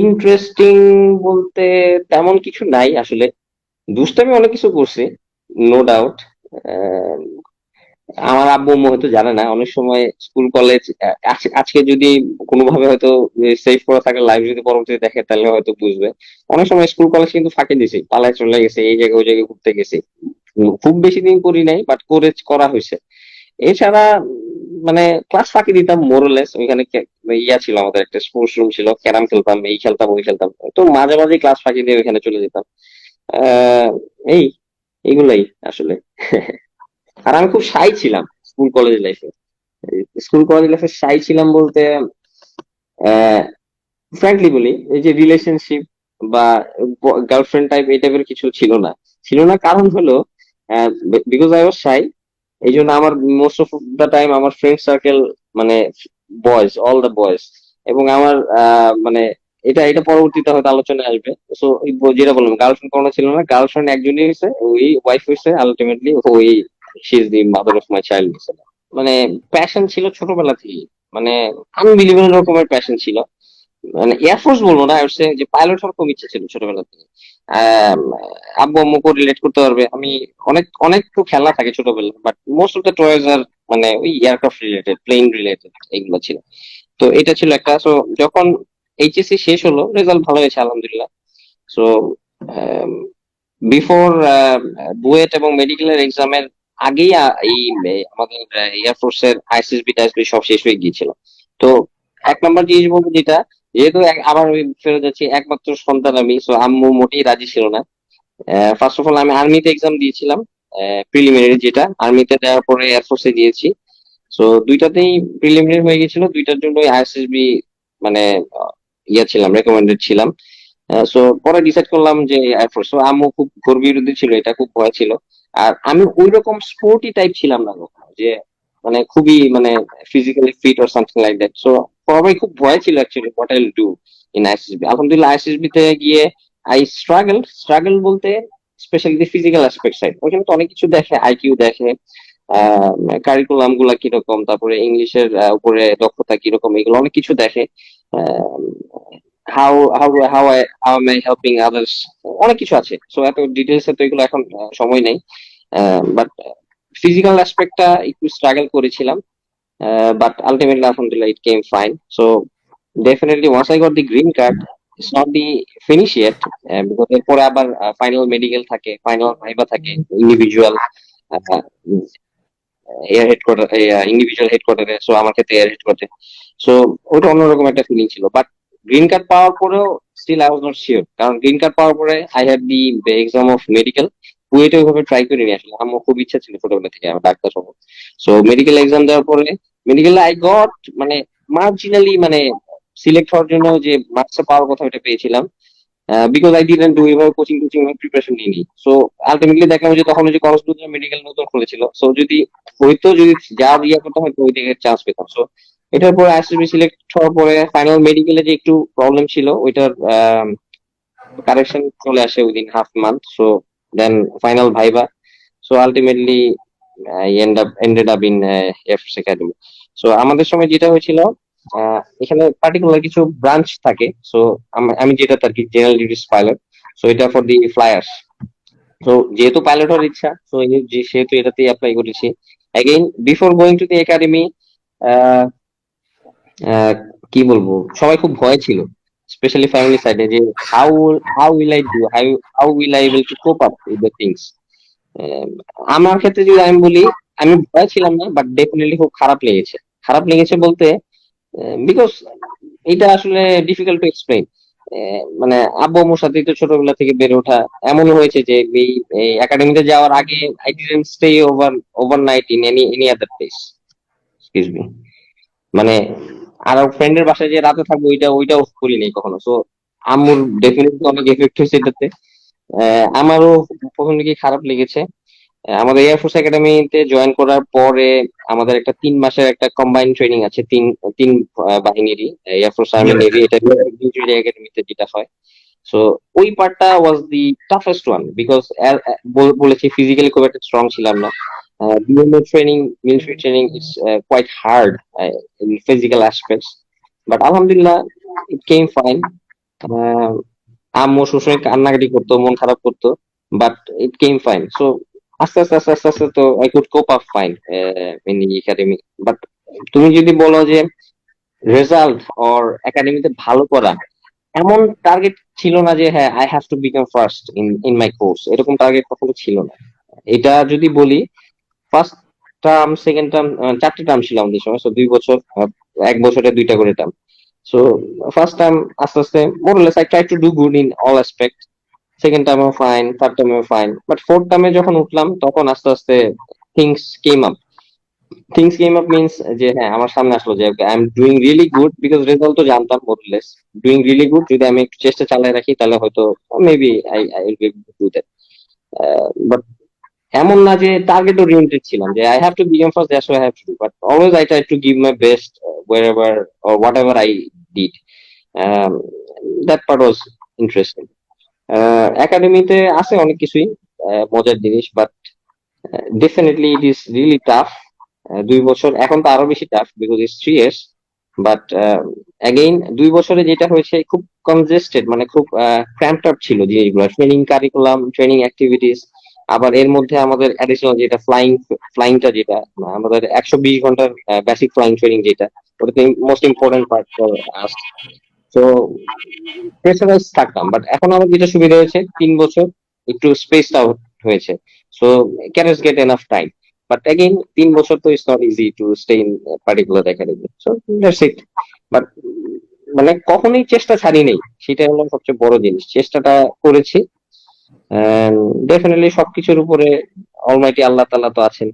Interesting বলতে তেমন কিছু নাই আসলে। দুষ্টামি অনেক কিছু করছি নো ডাউট আমার আব্বু আম্মু হয়তো জানে না, অনেক সময় স্কুল কলেজ আজকে যদি কোনোভাবে হয়তো সেভ করা থাকে লাইভ যদি পরবর্তীতে দেখে, তাহলে হয়তো বুঝবে। অনেক সময় স্কুল কলেজ কিন্তু ফাঁকি দিছি পালায় চলে গেছে, এই জায়গায়, ওই জায়গায় ঘুরতে গেছি। খুব বেশি দিন করি নাই বাট করে করা হয়েছে। এছাড়া মানে ক্লাস ফাঁকি দিতাম মোরলেস ওইখানে ইয়া ছিল আমাদের একটা স্পোর্টস রুম ছিল, ক্যারাম খেলতাম, এই খেলতাম, ওই খেলতাম। তো মাঝে মাঝে ক্লাস ফাঁকি দিয়ে ওইখানে চলে যেতাম। এই, এইগুলাই আসলে। আর আমি খুব সাই ছিলাম স্কুল কলেজ লাইফে স্কুল কলেজ লাইফে সাই ছিলাম বলতে ফ্র্যাঙ্কলি বলি, এই যে রিলেশনশিপ বা গার্লফ্রেন্ড টাইপ এই টাইপের কিছু ছিল না। ছিল না কারণ হলো বিকজ আই ওয়াজ শাই এই জন্য আমার মোস্ট অফ দ্য টাইম আমার ফ্রেন্ড সার্কেল মানে বয়েজ অল দ্য বয়েজ এবং আমার মানে এটা এটা পরবর্তীতে হয়তো আলোচনায় আসবে। সো যেটা বললাম গার্লফ্রেন্ড কোনো ছিল না গার্লফ্রেন্ড একজনই হয়েছে, ওই ওয়াইফ হয়েছে আলটিমেটলি ওই she is the mother of my child মানে প্যাশন ছিল ছোটবেলা থেকে মানে আনবিলিভেবল রকমের প্যাশন ছিল। মানে এয়ারফোর্স বলব না যে পাইলট হওয়ার খুব ইচ্ছা ছিল ছোটবেলা থেকে। আব্বু আম্মুকে রিলেট করতে পারবে। আমি অনেক অনেক তো খেলা থাকে ছোটবেলা but most of the toys আর মানে ওই এয়ারক্রাফট রিলেটেড প্লেন রিলেটেড এগুলো ছিল। তো এটা ছিল একটা সো যখন এইচএসসি শেষ হলো রেজাল্ট ভালো হয়েছে, আলহামদুলিল্লাহ। সো বিফোর বুয়েট এবং মেডিকেলের এক্সামের আগেই এই আমাদের এয়ারফোর্স এর আইসিসবি টাইসবি সব শেষ হয়ে গিয়েছিল। তো এক নম্বর জিনিস বলব যেটা যেহেতু আবার ওই ফেরত যাচ্ছি, একমাত্র সন্তান আমি সো আম্মু মোটেই রাজি ছিল না। ফার্স্ট অফ অল আমি আর্মিতে এক্সাম দিয়েছিলাম প্রিলিমিনারি যেটা আর্মিতে দেওয়ার পরে এয়ারফোর্সে দিয়েছি। সো দুইটাতেই প্রিলিমিনারি হয়ে গেছিল, দুইটার জন্য আইএসএসবি মানে ইয়া ছিলাম রেকমেন্ডেড ছিলাম। সো পরে ডিসাইড করলাম যে এয়ারফোর্স সো আম্মু খুব ঘোর বিরোধী ছিল, এটা খুব ভয় ছিল। আর আমি ওই রকম স্পোর্টি টাইপ ছিলাম না যে মানে খুবই মানে physically fit or something like that so সবাই খুব ভয় ছিল actually what I'll do in ISSB আলহামদুলিল্লাহ আইএসএসবি তে গিয়ে আই স্ট্রাগল স্ট্রাগল বলতে specially the physical aspect side ওখানে তো অনেক কিছু দেখে আইকিউ দেখে কারিকুলামগুলা কীরকম, তারপরে ইংলিশের উপরে দক্ষতা কীরকম, এগুলো অনেক কিছু দেখে how how how I how am I helping others অনেক কিছু আছে। সো এত ডিটেলস তো এগুলো এখন সময় নেই। বাট ফিজিক্যাল অ্যাসপেক্টটা একটু স্ট্রাগল করেছিলাম। বাট আলটিমেটলি আলহামদুলিল্লাহ it came fine so definitely once I got the green card it's not the finish yet because এরপরে আবার ফাইনাল মেডিকেল থাকে ফাইনাল ভাইবা থাকে ইন্ডিভিজুয়াল এয়ার হেডকোয়ার্টার ইন্ডিভিজুয়াল হেডকোয়ার্টারে সো আমার ক্ষেত্রে এয়ার হেডকোয়ার্টারে সো ওটা অন্যরকম একটা ফিলিং ছিল। বাট গ্রিন কার্ড পাওয়ার পরেও still I was not sure কারণ গ্রিন কার্ড পাওয়ার পরে I had the exam of medical কুয়েটে ওইভাবে ট্রাই করিনি আসলে। আমার খুব ইচ্ছা ছিল ছোটবেলা থেকে আমি ডাক্তার হব সো মেডিকেল এক্সাম দেওয়ার পরে মেডিকেল আই গট মানে মার্জিনালি মানে সিলেক্ট হওয়ার জন্য যে মার্কসটা পাওয়ার কথা ওটা পেয়েছিলাম। বিকজ আই ডিডেন্ট ডু এভাবে কোচিং কোচিং প্রিপারেশন নিইনি। সো আলটিমেটলি দেখলাম যে তখন যে করসপুর মেডিকেল নতুন খুলেছিল। সো যদি হয়তো যদি যা ইয়ে করতাম হয়তো ওই দিকে চান্স পেতাম। সো এটার পরে আইসিবি সিলেক্ট হওয়ার পরে ফাইনাল মেডিকেলে যে একটু প্রবলেম ছিল, ওইটার কারেকশন চলে আসে within half month so then final viva so ultimately end up ended up in FS academy so আমাদের সময় যেটা হয়েছিল এখানে পার্টিকুলার কিছু ব্রাঞ্চ থাকে। সো আমি যেটা আর কি জেনারেল ডিউটিস পাইলট সো এটা ফর দি ফ্লায়ার্স তো যেহেতু পাইলট হওয়ার ইচ্ছা তো সেহেতু এটাতেই অ্যাপ্লাই করেছি। Again before going to the academy কি বলব? সবাই খুব ভয় ছিল। স্পেশালি ফ্যামিলি সাইডে যে how how will I do how how will I able to cope up with the things আমার ক্ষেত্রে যদি আমি বলি, আমি ভয় ছিলাম না বাট ডেফিনেটলি খুব খারাপ লেগেছে। খারাপ লেগেছে বলতে বিকজ এটা আসলে ডিফিকাল্ট টু এক্সপ্লেন মানে আব্বু আম্মুর সাথে তো ছোটবেলা থেকে বেড়ে ওঠা এমনও হয়েছে যে এই একাডেমিতে যাওয়ার আগে I didn't stay over overnight in any any other place excuse me মানে আর ফ্রেন্ডের বাসায় যে রাতে থাকব, ওইটা, ওইটাও করি নাই কখনো। সো আম্মুর ডেফিনেটলি অনেক এফেক্ট হয়েছে এটাতে। আমারও প্রথম দিকে খারাপ লেগেছে। আমাদের এয়ারফোর্স একাডেমিতে জয়েন করার পরে আমাদের একটা তিন মাসের একটা কম্বাইন ট্রেনিং আছে, তিন তিন বাহিনীরই এয়ারফোর্স আর্মি নেভি এটা একাডেমিতে যেটা হয়। সো ওই পার্টটা was the toughest one because বলেছি ফিজিক্যালি খুব একটা স্ট্রং ছিলাম না। BMA training military training is quite hard in physical aspects but আলহামদুলিল্লাহ ইট কেম ফাইন আম্মু সবসময় কান্নাকাটি করতো, মন খারাপ করতো but it came fine so আস্তে আস্তে আস্তে আস্তে আস্তে তো I could cope up fine in academy but তুমি যদি বলো যে রেজাল্ট অর একাডেমিতে ভালো করা, এমন টার্গেট ছিল না যে হ্যাঁ I have to become first in in my course এরকম টার্গেট কখনো ছিল না। এটা যদি বলি ফার্স্ট টার্ম সেকেন্ড টার্ম চারটে টার্ম ছিল আমাদের সময় সো দুই বছর এক বছরে দুইটা করে টার্ম সো ফার্স্ট টার্ম আস্তে আস্তে more or less I try to do good in all aspect second টার্মেও fine third টার্মেও ফাইন বাট ফোর্থ টার্মে যখন উঠলাম, তখন আস্তে আস্তে things came up things came up means যে হ্যাঁ আমার সামনে আসলো যে I am doing really good because result তো জানতাম মোরলেস ডুইং রিয়েলি গুড যদি আমি একটু চেষ্টা চালিয়ে রাখি, তাহলে হয়তো maybe I I will be do that but এমন না যে টার্গেট ওরিয়েন্টেড ছিলাম যে I have to become first that's I have to do but always I try to give my best war or whatever I did that part was interesting একাডেমিতে আছে অনেক কিছুই আহ, মজার জিনিস but definitely it is really tough দুই বছর এখন তো আরও বেশি tough because it's three years but again দুই বছরে যেটা হয়েছে খুব কনজেস্টেড মানে খুব ক্র্যাম্পড আপ ছিল জিনিসগুলো ট্রেনিং কারিকুলাম ট্রেনিং অ্যাক্টিভিটিস আবার এর মধ্যে আমাদের অ্যাডিশনাল যেটা ফ্লাইং ফ্লাইংটা যেটা, আমাদের একশো বিশ ঘণ্টার বেসিক ফ্লাইং ট্রেনিং যেটা ওটাতে most important part for us তো প্রেসারাইজ থাকতাম বাট এখন আমার যেটা সুবিধা হয়েছে, তিন বছর একটু স্পেস আউট হয়েছে। So carries get enough time but again তিন বছর তো it's not easy to stay in particular academy so that's it but মানে কখনোই চেষ্টা ছাড়ি নেই সেটা হলো সবচেয়ে বড় জিনিস। চেষ্টাটা করেছি ডেফিনেটলি সবকিছুর উপরে অলমাইটি আল্লাহ তাআলা তো আছেন।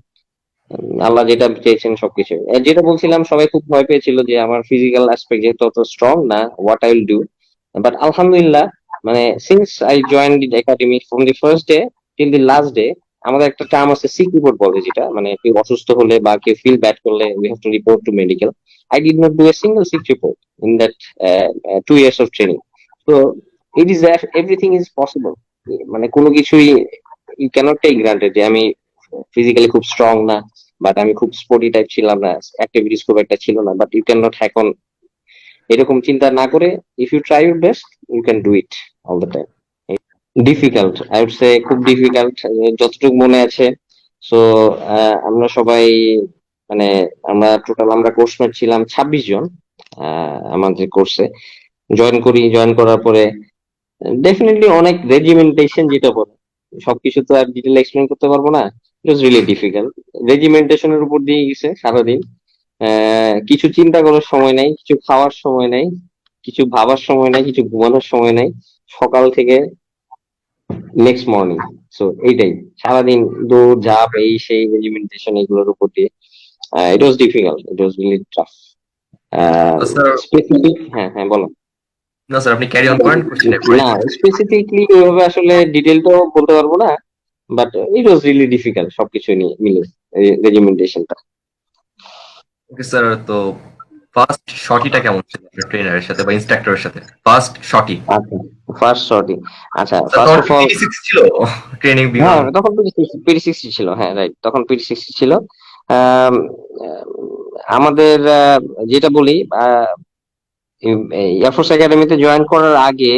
আল্লাহ যেটা চেয়েছেন সবকিছু। যেটা বলছিলাম, সবাই খুব ভয় পেয়েছিল যে আমার ফিজিক্যাল অ্যাসপেক্ট যেহেতু অত স্ট্রং না what I will do but আলহামদুলিল্লাহ মানে since I join the academy from the first day till the last day আমাদের একটা টার্ম আছে সিক রিপোর্ট বলে যেটা। মানে কেউ অসুস্থ হলে বা কেউ ফিল ব্যাড করলে we have to report to medical I did not do a single sick report in that two years of training তো it is everything is possible মানে কোনো কিছুই ইউ ক্যানট টেক গ্রান্টেড যে আমি physically খুব strong না but আমি খুব স্পোর্টি টাইপ ছিলাম না অ্যাক্টিভিটিস খুব একটা ছিল না but you can not hack on এরকম চিন্তা না করে if you try your best you can do it all the time difficult I would say খুব ডিফিকাল্ট যতটুকু মনে আছে। সো আমরা সবাই মানে আমরা টোটাল আমরা কোর্সমেট ছিলাম ছাব্বিশ জন আমাদের কোর্সে জয়েন করি জয়েন করার পরে ডেফিনেটলি অনেক রেজিমেন্টেশন যেটা বলে সবকিছু তো আর ডিটেল এক্সপ্লেন করতে পারব না। ইট ওয়াজ রিয়েলি ডিফিকাল্ট রেজিমেন্টেশনের উপর দিয়ে গেছে সারাদিন। কিছু চিন্তা করার সময় নাই কিছু খাওয়ার সময় নাই কিছু ভাবার সময় নাই কিছু ঘুমানোর সময় নাই। সকাল থেকে নেক্সট মর্নিং সো এইটাই। সারাদিন দৌড় ঝাঁপ এই সেই রেজিমেন্টেশন এগুলোর উপর দিয়ে। It was difficult it was really tough specific হ্যাঁ হ্যাঁ বলো। না স্যার আপনি ক্যারি অন করেন না স্পেসিফিকলি ওইভাবে আসলে ডিটেল তো বলতে পারব না but it was really difficult সবকিছু নিয়ে মিলে রেজিমেন্টেশনটা ওকে স্যার তো ফার্স্ট শটিটা কেমন ছিল? ট্রেনারের সাথে বা ইনস্ট্রাক্টরের সাথে? ফার্স্ট শটি ফার্স্ট শর্টিং আচ্ছা ফার্স্ট অফ অল ছিল ট্রেনিং হ্যাঁ তখন পিডি সিক্সটি ছিল হ্যাঁ রাইট তখন পিডি সিক্সটি ছিল। আমাদের যেটা বলি এয়ারফোর্স একাডেমিতে জয়েন করার আগে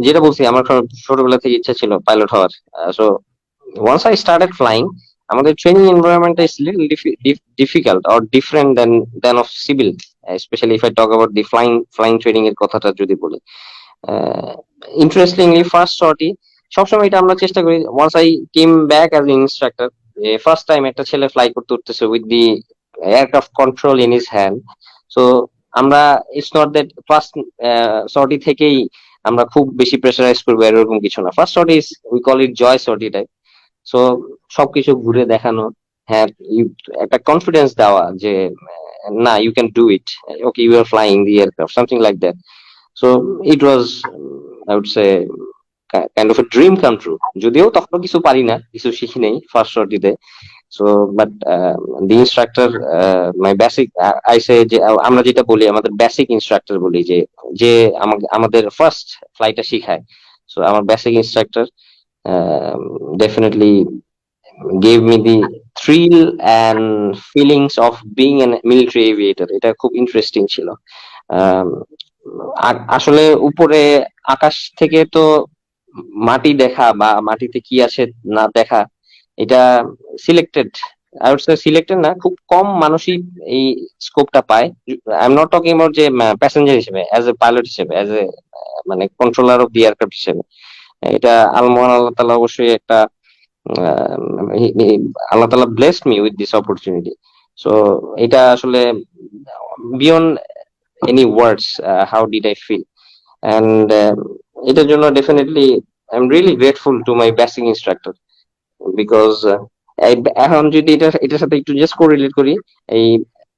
যেটা বলছি, আমার ছোট- ছোটবেলা থেকে ইচ্ছা ছিল পাইলট হওয়ার। So once I started flying আমাদের training environment is little difficult or different than than of civil specially if I talk about the flying flying training এর কথাটা যদি বলি। ইন্টারেস্টিংলি ফার্স্ট শর্টই সবসময় এটা আমরা চেষ্টা করি once I came back as instructor first time একটা ছেলে ফ্লাই করতে উঠতেছে with the aircraft control in his hand so আমরা it's not that first sortie থেকেই আমরা খুব বেশি প্রেসারাইজ করব এরকম কিছু না। First sortie is we call it joy sortie type so সবকিছু ঘুরে দেখানো হ্যাঁ একটা কনফিডেন্স দেওয়া যে না you can do it okay you are flying the aircraft something like that so it was I would say kind of a dream come true যদিও তখন কিছু পারি না, কিছু শিখি নেই ফার্স্ট শর্টিতে so but the instructor my basic I say যে আহ, আমরা যেটা বলি আমাদের বেসিক ইনস্ট্রাক্টর বলি যে যে আমাদের ফার্স্ট ফ্লাইটটা শিখায়। সো আমার basic instructor definitely gave me the thrill and feelings of being an military aviator. এটা খুব ইন্টারেস্টিং ছিল। আ- আসলে উপরে আকাশ থেকে তো মাটি দেখা বা মাটিতে কি আছে না দেখা এটা সিলেক্টেড সিলেক্টেড না, খুব কম মানুষই এই স্কোপটা পায়। I am not talking about যে প্যাসেঞ্জার হিসেবে অ্যাজ এ পাইলট হিসেবে অ্যাজ এ মানে কন্ট্রোলার অফ দি এয়ারক্রাফট হিসেবে। এটা আল মহান আল্লাহ তালা অবশ্যই একটা আল্লাহ তালা blessed me with this opportunity so এটা আসলে beyond any words how did I feel and এটার জন্য definitely I am really grateful to my basic instructor because এখন যদি এটা, এটার সাথে একটু জাস্ট কোরিলেট করি, এই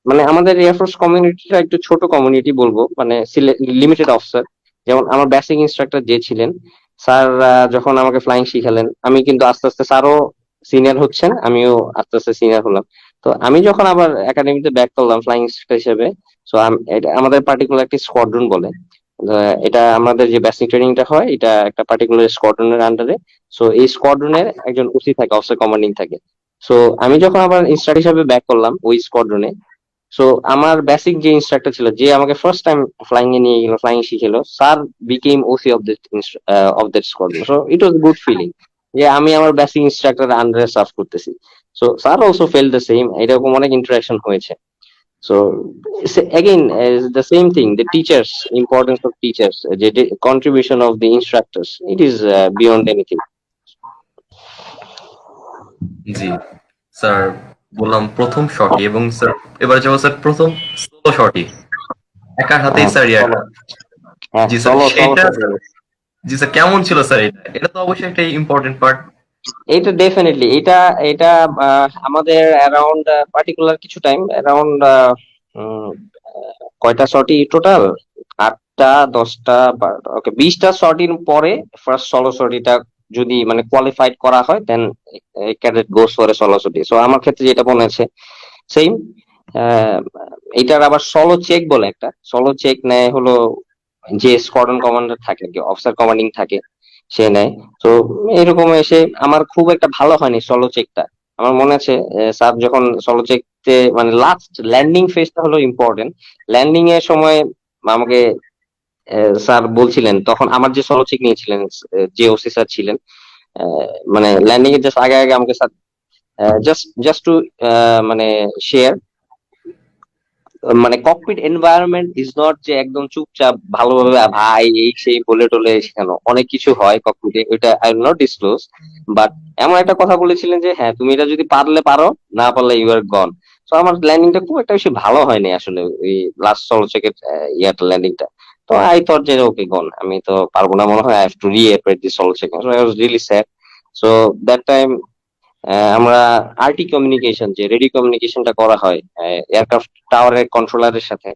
মানে আমাদের এয়ারফোর্স কমিউনিটিটা একটু ছোট কমিউনিটি বলব মানে লিমিটেড অফিসার যেমন আমার বেসিক ইনস্ট্রাক্টর যে ছিলেন, স্যার যখন আমাকে ফ্লাইং শিখালেন, আমি কিন্তু আস্তে আস্তে স্যারও সিনিয়র হচ্ছেন, আমিও আস্তে আস্তে সিনিয়র হলাম। তো আমি যখন আবার একাডেমিতে ব্যাক করলাম ফ্লাইং ইনস্ট্রাক্টর হিসেবে সো আমাদের পার্টিকুলার একটি স্কোয়াড্রন বলে। এটা আমাদের যে বেসিক ট্রেনিংটা হয়, এটা একটা পার্টিকুলার স্কোয়াড্রনের আন্ডারে সো এই স্কোয়াড্রনের একজন ওসি থাকে অফিসার কমান্ডিং থাকে। সো আমি যখন আবার ইনস্ট্রাক্টর হিসাবে ব্যাক করলাম ওই স্কোয়াড্রনে সো আমার বেসিক যে ইনস্ট্রাক্টর ছিল, যে আমাকে ফার্স্ট টাইম ফ্লাইং এ নিয়ে গেল flying শিখেল sir became OC of that of that squadron so it was good feeling যে আমি আমার বেসিক ইনস্ট্রাক্টর আন্ডারে সার্ভ করতেছি। So sir also felt the same এরকম অনেক ইন্টারাকশন হয়েছে। So again is the same thing the teachers importance of teachers uh, the contribution of the instructors it is uh, beyond anything জি sir বললাম প্রথম শটই এবং sir এবার যাব sir প্রথম সোলো শটই একার হাতেই হ্যাঁ, স্যার হ্যাঁ, জি, স্যার। জি স্যার কেমন ছিল স্যার এটা এটা তো অবশ্যই একটা ইম্পর্টেন্ট পার্ট এটা ডেফিনেটলি এটা এটা আমাদের অ্যারাউন্ড পার্টিকুলার কিছু টাইম অ্যারাউন্ড কয়টা শটি টোটাল আটটা, দশটা ওকে বিশটা শটির পরে ফার্স্ট সলো শটিটা যদি মানে কোয়ালিফাইড করা হয় then cadet goes for solo sortie so আমার ক্ষেত্রে যেটা মনে আছে সেম এটার আবার সলো চেক বলে একটা। সলো চেক নেয় হলো যে স্কোয়াড্রন কমান্ডার থাকে অফিসার কমান্ডিং থাকে। সে নেয়। তো এরকম এসে আমার খুব একটা ভালো হয়নি সলো চেকটা আমার মনে আছে স্যার যখন সলো চেকতে মানে লাস্ট ল্যান্ডিং ফেজটা হলো ইম্পর্টেন্ট ল্যান্ডিং এর সময় আমাকে স্যার বলছিলেন, তখন আমার যে সলো চেক নিয়েছিলেন যে ওসি স্যার ছিলেন মানে ল্যান্ডিং এর জাস্ট আগে আগে আমাকে স্যার জাস্ট জাস্ট টু মানে শেয়ার মানে ককপিট এনভায়রনমেন্ট ইজ নট যে একদম চুপচাপ ভালোভাবে "আ, ভাই এই সেই বলে টলে শেখানো অনেক কিছু হয় ককপিটে ওইটা আই নট ডিসক্লোজ বাট এমন একটা কথা বলেছিলেন যে হ্যাঁ তুমি এটা যদি পারলে পারো না পারলে ইউ আর গন তো আমার ল্যান্ডিংটা খুব একটা বেশি ভালো হয়নি আসলে ওই লাস্ট সলো চেকের ইয়ারটা ল্যান্ডিংটা তো আই থট যে ওকে গন আমি তো পারব না মনে হয় I have to reappear this solo check so I was really sad so that time আমরা আরটি কমিউনিকেশন যে রেডিও কমিউনিকেশনটা করা হয় এয়ারক্রাফট টাওয়ারের কন্ট্রোলারের সাথে।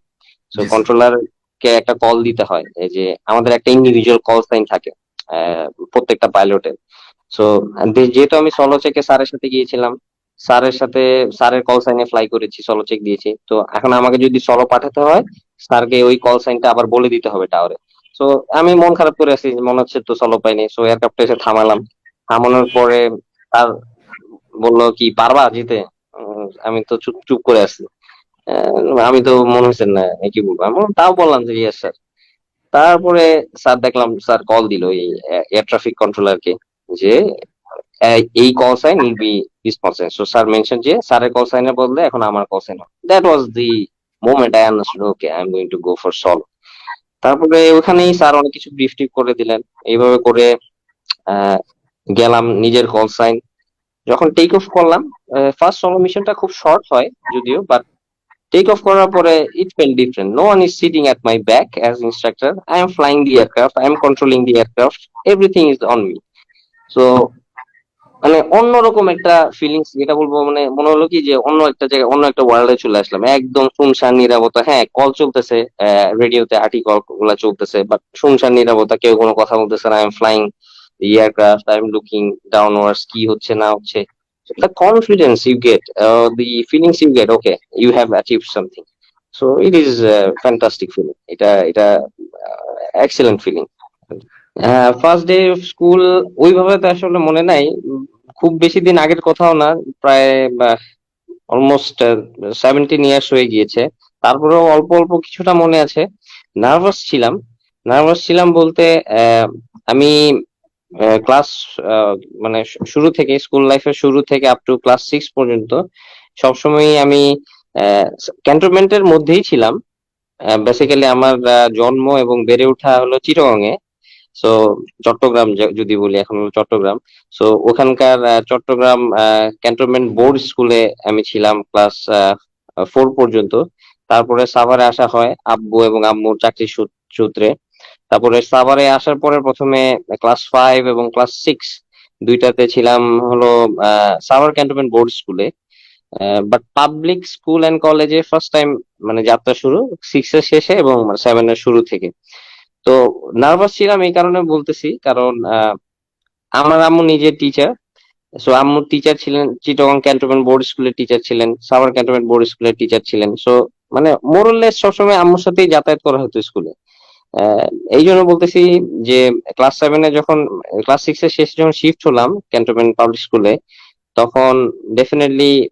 সো কন্ট্রোলার কে একটা কল দিতে হয় এই যে আমাদের একটা ইন্ডিভিজুয়াল কল সাইন থাকে প্রত্যেকটা পাইলটের সো যেহেতু আমি সলো চেকে স্যারের সাথে গিয়েছিলাম স্যারের সাথে স্যারের কল সাইনে ফ্লাই করেছি সলো চেক দিয়েছি। তো এখন আমাকে যদি সলো পাঠাতে হয় স্যারকে ওই কল সাইনটা আবার বলে দিতে হবে টাওয়ারে সো আমি মন খারাপ করে আছি মনে হচ্ছে তো সলো পাইনি। সো এয়ারক্রাফটে এসে থামালাম। থামানোর পরে আর বলল কি পারবা জিতে? আমি তো চুপ চুপ করে আহ, আমি তো মনে হচ্ছে না কি বলব? আমি তাও বললাম যে ইয়েস স্যার তারপরে স্যার দেখলাম স্যার কল দিল এই এয়ার ট্রাফিক কন্ট্রোলারকে যে এই call sign will be responsive so sir mention যে স্যারের কল সাইনের বদলে এখন আমার call sign that was the moment I understood okay I am going to go for solo তারপরে ওখানেই স্যার অনেক কিছু ব্রিফ করে দিলেন। এইভাবে করে গেলাম নিজের কল সাইন যখন টেক অফ করলাম ফার্স্ট সলো মিশনটা খুব শর্ট হয় যদিও বাট টেক অফ করার পরে it felt different no one is sitting at my back as instructor I am flying the aircraft I am controlling the aircraft everything is on me so মানে অন্যরকম একটা feelings যেটা বলব মানে মনে হলো কি যে অন্য একটা জায়গায়, অন্য একটা ওয়ার্ল্ডে চলে আসলাম। একদম শুনশান, নিরাপত্তা হ্যাঁ কল চলতেছে রেডিওতে আর্টিকলগুলা চলতেছে বাট শুনশান, নিরাপত্তা, কেউ কোনো কথা বলতেছে না I am flying aircraft I am looking downwards কি হচ্ছে না হচ্ছে। The confidence you get uh, the feelings you get okay you have achieved something. So it is a fantastic feeling. এটা এটা excellent feeling first day school ওইভাবে তো আসলে মনে নাই। খুব বেশি দিন আগের কথাও না প্রায় অলমোস্ট সেভেন্টিন ইয়ার্স হয়ে গিয়েছে। তারপরেও অল্প অল্প কিছুটা মনে আছে। নার্ভাস ছিলাম। নার্ভাস ছিলাম বলতে আহ, আমি ক্লাস মানে শুরু থেকে স্কুল লাইফের শুরু থেকে আপ টু ক্লাস সিক্স পর্যন্ত সবসময় আমি ক্যান্টনমেন্টের মধ্যেই ছিলাম। বেসিক্যালি আমার জন্ম এবং বেড়ে ওঠা হলো চিটাগংয়ে। সো চট্টগ্রাম যদি বলি, এখন হলো চট্টগ্রাম। সো ওখানকার চট্টগ্রাম ক্যান্টনমেন্ট বোর্ড স্কুলে আমি ছিলাম ক্লাস ফোর পর্যন্ত। তারপরে সাভারে আসা হয় আব্বু এবং আম্মুর চাকরি সূ- সূত্রে। তারপরে সাভারে আসার পরে প্রথমে ক্লাস ফাইভ এবং ক্লাস সিক্স দুইটাতে ছিলাম হলো সাভার ক্যান্টনমেন্ট বোর্ড স্কুলে বাট পাবলিক স্কুল এন্ড কলেজে ফার্স্ট টাইম মানে যাত্রা শুরু সিক্স এর শেষে এবং সেভেন এর শুরু থেকে। তো নার্ভাস ছিলাম এই কারণে বলতেছি, কারণ আমার আম্মু নিজে টিচার সো আম্মু টিচার ছিলেন চিটগং ক্যান্টনমেন্ট বোর্ড স্কুলের টিচার ছিলেন সাভার ক্যান্টনমেন্ট বোর্ড স্কুলের টিচার ছিলেন। সো মানে মোরলেস সবসময় আম্মুর সাথেই যাতায়াত করা হতো স্কুলে এই জন্য বলতেছি যে ক্লাস সেভেনে যখন ক্লাস সিক্স এর শেষে যখন শিফট হলাম ক্যান্টনমেন্ট পাবলিক স্কুলে তখন ডেফিনেটলি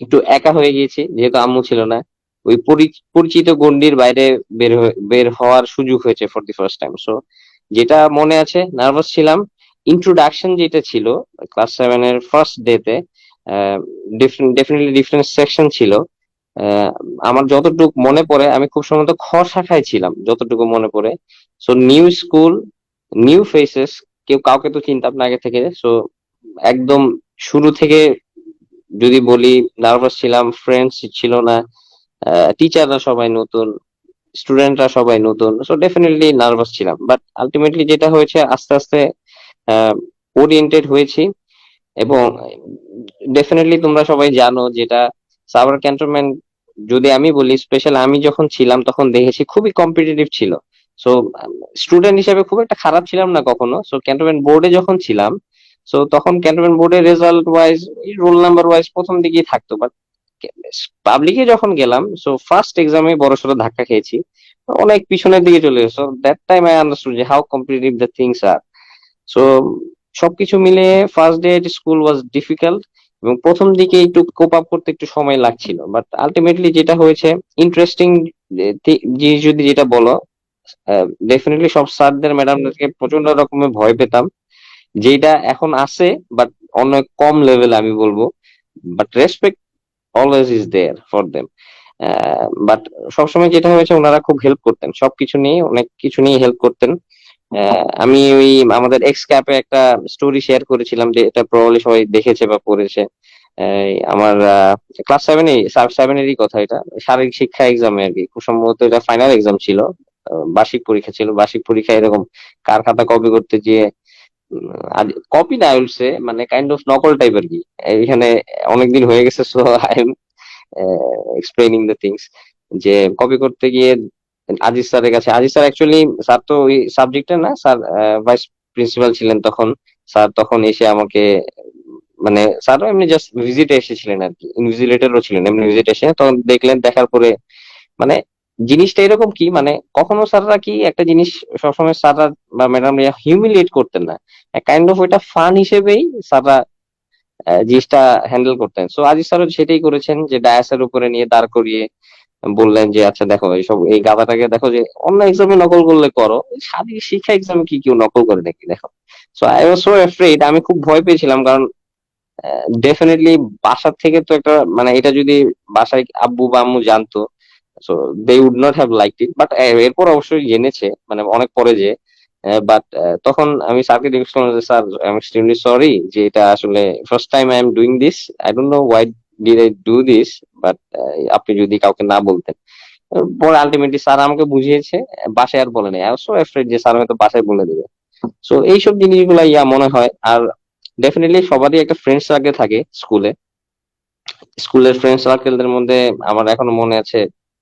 একটু একা হয়ে গিয়েছি, যেহেতু আম্মু ছিল না। ওই পরি- পরিচিত গণ্ডির বাইরে বের বের হওয়ার সুযোগ হয়েছে for the first time so যেটা মনে আছে নার্ভাস ছিলাম। ইন্ট্রোডাকশন যেটা ছিল ক্লাস সেভেন এর ফার্স্ট ডেতে ডেফিনেটলি ডিফারেন্ট সেকশন ছিল। আমার যতটুকু মনে পড়ে, আমি খুব সম্ভবত খ শাখায় ছিলাম, যতটুকু মনে পড়ে। So new school new faces কেউ কাউকে তো চিন্তাম না আগে থেকে। সো একদম শুরু থেকে যদি বলি নার্ভাস ছিলাম ফ্রেন্ডস ছিল না টিচাররা সবাই নতুন স্টুডেন্টরা সবাই নতুন সো ডেফিনেটলি নার্ভাস ছিলাম। বাট আলটিমেটলি যেটা হয়েছে, আস্তে আস্তে ওরিয়েন্টেড হয়েছি এবং ডেফিনেটলি তোমরা সবাই জানো যেটা সাবার ক্যান্টনমেন্ট যদি আমি বলি স্পেশাল আমি যখন ছিলাম তখন দেখেছি খুবই কম্পিটিটিভ ছিল। সো স্টুডেন্ট হিসেবে খুব একটা খারাপ ছিলাম না কখনো। সো ক্যান্টনমেন্ট বোর্ডে যখন ছিলাম সো তখন ক্যান্টনমেন্ট বোর্ডের result wise roll number wise প্রথম দিকেই থাকতো। বাট পাবলিকে যখন গেলাম সো ফার্স্ট এক্সামে বড় বড়সড় ধাক্কা খেয়েছি। অনেক পিছনের দিকে চলে গেছে। দ্যাট টাইম আই আন্ডারস্টুড যে how competitive the things are so সবকিছু মিলে first day school was difficult এবং প্রথম দিকে একটু কোপ আপ করতে একটু সময় লাগছিল। বাট আলটিমেটলি যেটা হয়েছে ইন্টারেস্টিং জিনিস যদি যেটা বলো ডেফিনেটলি সব স্যারদের ম্যাডামদেরকে প্রচণ্ড রকমের ভয় পেতাম। যেটা এখন আছে বাট অনেক কম লেভেল আমি বলব। But respect always is there for them but সবসময় যেটা হয়েছে, ওনারা খুব হেল্প করতেন। সবকিছু নিয়ে, অনেক কিছু নিয়ে হেল্প করতেন। আমি ওই আমাদের এক্স ক্যাপে একটা স্টোরি শেয়ার করেছিলাম যে এটা প্রবাবলি সবাই দেখেছে বা পড়েছে। আমার ক্লাস সেভেনে সেভেনেরই কথা এটা। শারীরিক শিক্ষা এক্সামে আর কি। খুব সম্ভবত এটা ফাইনাল এক্সাম ছিল। বার্ষিক পরীক্ষা ছিল। বার্ষিক পরীক্ষা এরকম কার খাতা কপি করতে গিয়ে কপি না বলছে মানে কাইন্ড অফ নকল টাইপ আর কি। এখানে অনেকদিন হয়ে গেছে so I am explaining the things যে কপি করতে গিয়ে আজিজ স্যারের কাছে আজিজ স্যার অ্যাকচুয়ালি স্যার তো ওই সাবজেক্টের না স্যার ভাইস প্রিন্সিপাল ছিলেন তখন। স্যার তখন এসে আমাকে মানে স্যারও এমনি জাস্ট ভিজিটে এসেছিলেন আর কি ইনভিজিলেটরও ছিলেন, এমনি ভিজিট এসে। তখন দেখলেন, দেখার পরে মানে জিনিসটা এরকম কি মানে কখনো স্যাররা কি একটা জিনিস সবসময় স্যাররা বা ম্যাডাম হিউমিলিয়েট করতেন না। কাইন্ড অফ ওইটা ফান হিসেবেই স্যাররা জিনিসটা হ্যান্ডেল করতেন। সো আজিজ স্যারও সেটাই করেছেন যে ডায়াসের উপরে নিয়ে দাঁড় করিয়ে বললেন যে আচ্ছা দেখো, এইসব, এই গাধাটাকে দেখো যে অন্য এক্সামে নকল করলে করো। শারীরিক শিক্ষা এক্সামে কি কেউ নকল করে নাকি, দেখো? So I was so afraid আমি খুব ভয় পেয়েছিলাম, কারণ ডেফিনেটলি বাসার থেকে তো একটা মানে এটা যদি বাসায় আব্বু বা আম্মু জানতো so they would not have like it but এরপর অবশ্যই জেনেছে মানে অনেক পরে যে বাট তখন আমি স্যারকে জিজ্ঞেস করলাম যে, sir I am extremely sorry যে, এটা আসলে first time I am doing this I don't know why did I do this but আপনি যদি কাউকে না বলতেন। পরে আলটিমেটলি স্যার আমাকে বুঝিয়েছে, বাসায় আর বলে নাই। সো অ্যাফ্রেড যে স্যার হয়তো বাসায় বলে দেবে। সো এইসব জিনিসগুলো ইয়া মনে হয়, আর ডেফিনেটলি সবারই একটা ফ্রেন্ড সার্কেল থাকে স্কুলে স্কুলের ফ্রেন্ড সার্কেলদের মধ্যে আমার এখনও মনে আছে,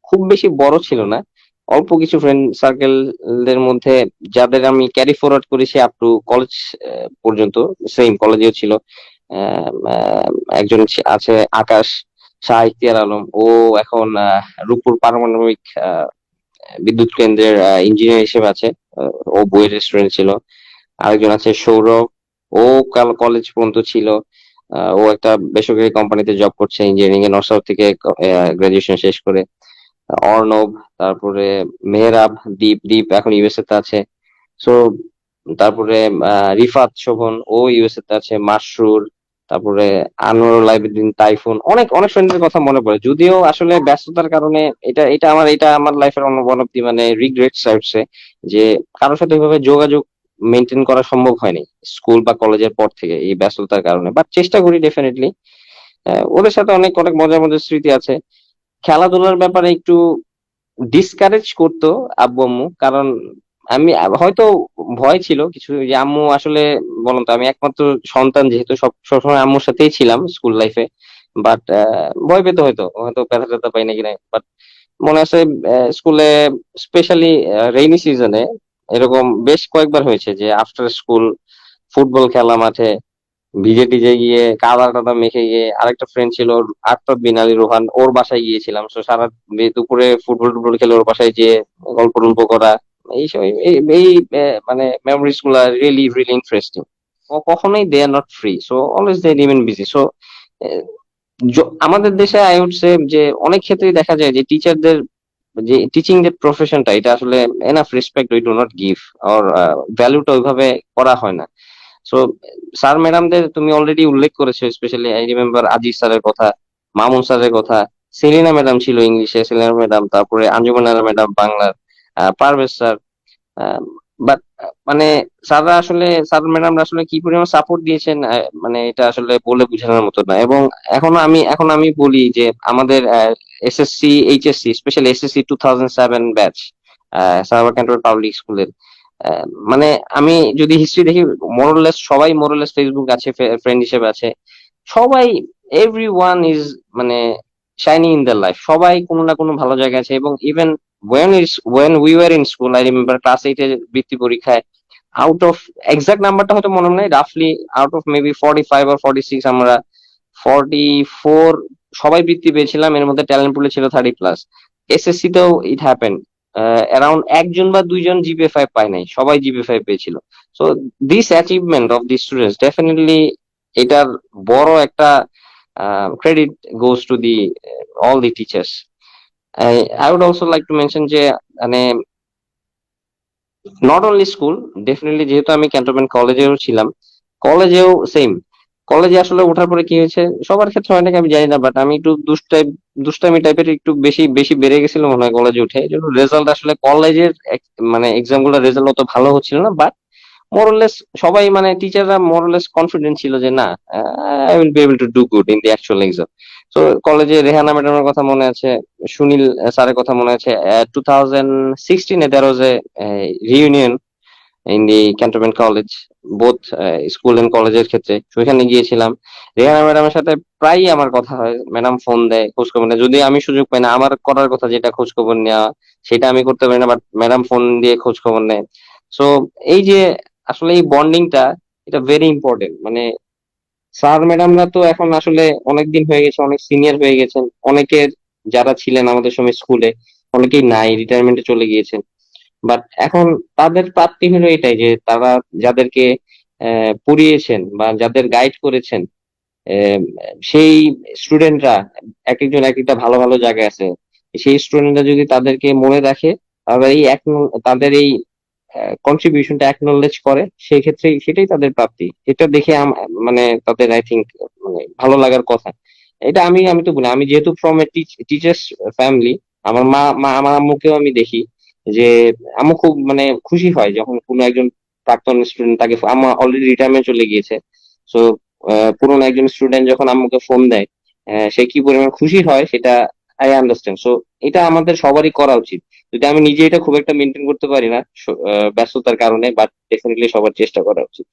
খুব বেশি বড় ছিল না। অল্প কিছু ফ্রেন্ড সার্কেলদের মধ্যে যাদের আমি ক্যারি ফরওয়ার্ড করেছি আপ টু কলেজ পর্যন্ত সেম কলেজেও ছিল। একজন আছে আকাশ, শাহ ইখতিয়ার আলম। ও এখন রূপপুর পারমাণবিক বিদ্যুৎ কেন্দ্রের ইঞ্জিনিয়ার হিসেবে আছে। ও বইয়ের স্টুডেন্ট ছিল। আরেকজন আছে সৌরভ। ও কাল কলেজ পর্যন্ত ছিল। ও একটা বেসরকারি কোম্পানিতে জব করছে ইঞ্জিনিয়ারিং এ নর্থ সাউথ থেকে গ্রাজুয়েশন শেষ করে। অর্ণব, তারপরে মেহরাব, দীপ দীপ এখন ইউএসএ তে আছে। সো তারপরে রিফাত শোভন, ও ইউএসএ তে আছে। মাসরুর তারপরে আনোয়ার আইবিদিন টাইফুন অনেক অনেক ফ্রেন্ডের কথা মনে পড়ে। যদিও আসলে ব্যস্ততার কারণে এটা এটা আমার এটা আমার লাইফের অন্য অফ দি মানে রিগ্রেটস হচ্ছে যে কারোর সাথে ওইভাবে যোগাযোগ মেনটেন করা সম্ভব হয়নি স্কুল বা কলেজের পর থেকে এই ব্যস্ততার কারণে। বাট চেষ্টা করি ডেফিনেটলি ওদের সাথে অনেক অনেক মজার মজার স্মৃতি আছে। খেলাধুলার ব্যাপারে একটু ডিসকারেজ করতো আব্বু আম্মু, কারণ আমি, হয়তো ভয় ছিল কিছু যে আম্মু আসলে বলুন তো আমি একমাত্র সন্তান যেহেতু সব, সবসময় আম্মুর সাথেই ছিলাম স্কুল লাইফে বাট ভয় পেতে হয়তো হয়তো ব্যথা ট্যাথা পাই নাকি নাই বাট মনে আছে স্কুলে স্পেশালি রেইনি সিজনে এরকম বেশ কয়েকবার হয়েছে যে আফটার স্কুল ফুটবল খেলা মাঠে, ভিজে টিজে গিয়ে, কাদা টাদা মেখে গিয়ে, আরেকটা ফ্রেন্ড ছিল আর্তাদ বিন আলী রোহান, ওর বাসায় গিয়েছিলাম তো সারা দুপুরে ফুটবল টুটবল খেলে ওর বাসায় যেয়ে গল্প টল্প করা এইসব, এই মানে মেমোরিজগুলা রিয়েলি রিয়েলি ইন্টারেস্টিং কখনোই they are not free so always they remain busy so আমাদের দেশে আই উড সে যে অনেক ক্ষেত্রেই দেখা যায় যে টিচারদের যে টিচিং যে প্রফেশনটা এটা আসলে enough respect we do not give আর ভ্যালুটা ওইভাবে করা হয় না। সো স্যার ম্যাডামদের তুমি অলরেডি উল্লেখ করেছ স্পেশালি আই রিমেম্বার আজিজ স্যারের কথা মামুন স্যারের কথা সেলিনা ম্যাডাম ছিল ইংলিশে সেলিনা ম্যাডাম তারপরে আঞ্জুমান ম্যাডাম বাংলার পারভেজ স্যার বাট মানে স্যাররা আসলে স্যার ম্যাডামরা আসলে কি পরিমাণ সাপোর্ট দিয়েছেন মানে এটা আসলে বলে বোঝানোর মতো না। এবং এখনও আমি, এখন আমি বলি যে আমাদের SSC HSC specially SSC two thousand seven batch Savar cantonment public স্কুলের মানে আমি যদি হিস্ট্রি দেখি মোরলেস সবাই মোরলেস ফেসবুক আছে ফ্রেন্ড হিসেবে আছে। সবাই এভরি ওয়ান ইজ মানে শাইনিং ইন দ্য লাইফ সবাই কোনো না কোনো ভালো জায়গায় আছে এবং even when is when we were in school I remember class এইটের বৃত্তি পরীক্ষায় আউট অফ এক্সাক্ট নাম্বারটা হয়তো মনে নেই রাফলি out of maybe forty five R forty six আমরা ফর্টি ফোর সবাই বৃত্তি পেয়েছিলাম, এর মধ্যে ট্যালেন্ট পুলে ছিল থার্টি প্লাস এসএসসি তেও ইট হ্যাপেন অ্যারাউন্ড একজন বা দুইজন জিপি ফাইভ পায় নাই, সবাই জিপি ফাইভ পেয়েছিল। So this achievement of the students definitely এটার বড় একটা credit goes to the all the teachers I would also like to mention যে মানে নট অনলি স্কুল ডেফিনেটলি যেহেতু আমি ক্যান্টনমেন্ট কলেজেও ছিলাম কলেজেও সেম কলেজে আসলে ওঠার পরে কি হয়েছে, সবার ক্ষেত্রে হয় নাকি আমি জানি না বাট আমি একটু দুষ্টাই দুষ্টামি টাইপের একটু বেশি বেশি বেড়ে গেছিল মনে হয় কলেজে উঠে। জন্য রেজাল্ট আসলে কলেজের মানে এক্সামগুলোর রেজাল্ট অত ভালো হচ্ছিল না বাট মোরলেস সবাই মানে টিচাররা মোরলেস কনফিডেন্ট ছিল যে, না I will be able to do good in the actual exam তো কলেজে রেহানা ম্যাডামের কথা মনে আছে সুনীল স্যারের কথা মনে আছে two thousand সিক্সটিনে there was a reunion in the cantonment college both school and কলেজের ক্ষেত্রে। সেখানে গিয়েছিলাম। রেহানা ম্যাডামের সাথে প্রায়ই আমার কথা হয়। ম্যাডাম ফোন দেয় খোঁজ খবর নেয়। যদি আমি সুযোগ পাই না, আমার করার কথা যেটা খোঁজ খবর নেওয়া, সেটা আমি করতে পারি না বাট ম্যাডাম ফোন দিয়ে খোঁজ খবর নেয়। সো এই যে আসলে এই বন্ডিংটা এটা ভেরি ইম্পর্টেন্ট মানে স্যার ম্যাডামরা তো এখন আসলে অনেক দিন হয়ে গেছে, অনেক সিনিয়র হয়ে গেছেন। অনেকের যারা ছিলেন আমাদের সময় স্কুলে, অনেকেই নাই রিটায়ারমেন্টে চলে গিয়েছেন। বাট এখন তাদের প্রাপ্তি হলো এটাই যে তারা যাদেরকে পড়িয়েছেন বা যাদের গাইড করেছেন সেই স্টুডেন্টরা এক একজন এক একটা ভালো ভালো জায়গায় আছে। সেই স্টুডেন্টরা যদি তাদেরকে মনে রাখে, তাদের এই এক, তাদের এই কন্ট্রিবিউশনটা অ্যাকনোলেজ করে সেই ক্ষেত্রে সেটাই তাদের প্রাপ্তি। এটা দেখে মানে তাদের আই থিঙ্ক মানে ভালো লাগার কথা। এটা আমি আমি তো বলি আমি যেহেতু ফ্রম এ টিচার্স ফ্যামিলি আমার মা মা, আমার আম্মুকেও আমি দেখি যে আম্মু খুব মানে খুশি হয় যখন কোনো একজন প্রাক্তন স্টুডেন্ট তাকে আম্মা অলরেডি রিটায়ারমেন্ট চলে গিয়েছে। সো পুরনো একজন স্টুডেন্ট যখন আম্মুকে ফোন দেয় সে কি পরিমাণ খুশি হয় সেটা আই আন্ডারস্ট্যান্ড সো এটা আমাদের সবারই করা উচিত। যদি আমি নিজে এটা খুব একটা মেনটেন করতে পারি না ব্যস্ততার কারণে বাট ডেফিনেটলি সবার চেষ্টা করা উচিত।